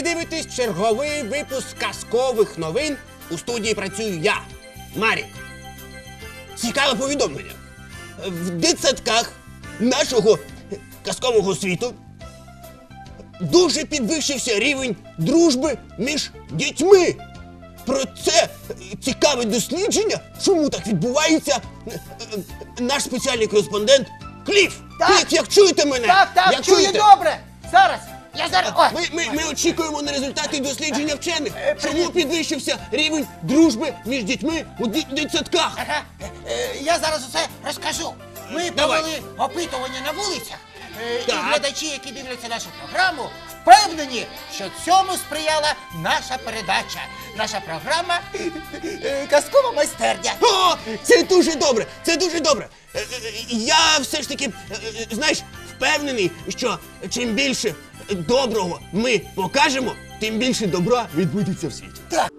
Ви дивитесь черговий випуск казкових новин. У студії працюю я, Марік. Цікаве повідомлення. В дитсадках нашого казкового світу дуже підвищився рівень дружби між дітьми. Про це цікаве дослідження, чому так відбувається, наш спеціальний кореспондент Кліф. Так. Кліф, як чуєте мене? Так, так, як чую чуєте? добре. Зараз. Я зараз. Ми, ми, ми очікуємо на результати дослідження вчених. Е, Чому підвищився рівень дружби між дітьми у дитсадках? Ага. Е, Я зараз усе розкажу. Ми Давай. провели опитування на вулицях. е, І Так. глядачі, які дивляться нашу програму, впевнені, що цьому сприяла наша передача. Наша програма е, Казкова майстерня. О, це дуже добре, це дуже добре. Е, е, Я все ж таки, е, е, знаєш, впевнений, що чим більше доброго ми покажемо, тим більше добра відбудеться в світі. Так.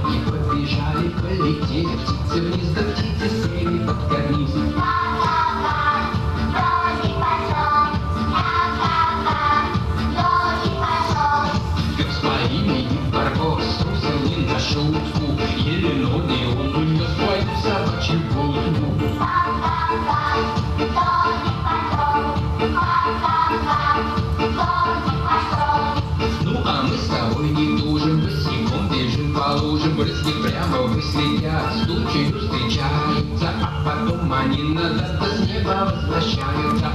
мыши ноги побежали, полетели птицы вниз, да птицы сели под карниз. прямо с тучей встречаются, а потом они назад с неба возвращаются.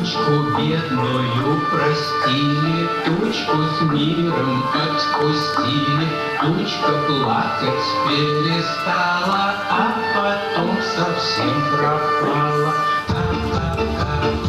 Тучку бедную простили, тучку с миром отпустили, тучка плакать перестала, а потом совсем пропала. Та-та-та, дождик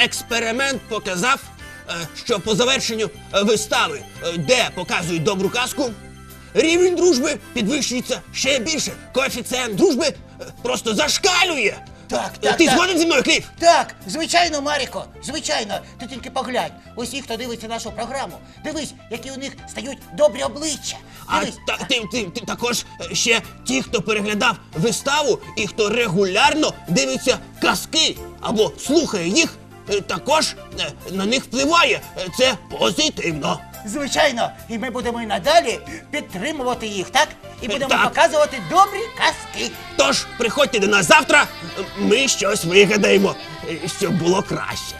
експеримент показав, е, що по завершенню е, вистави, е, де показують добру казку, рівень дружби підвищується ще більше. Коефіцієнт дружби просто зашкалює. Так, так, Ти так. згоден зі мною, Кліф? Так, звичайно, Маріко, звичайно. Ти тільки поглянь. Усі, хто дивиться нашу програму, дивись, які у них стають добрі обличчя. А та, ти, ти, ти також ще ті, хто переглядав виставу і хто регулярно дивиться казки або слухає їх, також е, на них впливає. Е, Це позитивно. Звичайно, і ми будемо і надалі підтримувати їх, так? І будемо Так. показувати добрі казки. Тож приходьте до нас завтра, е, ми щось вигадаємо, е, щоб було краще.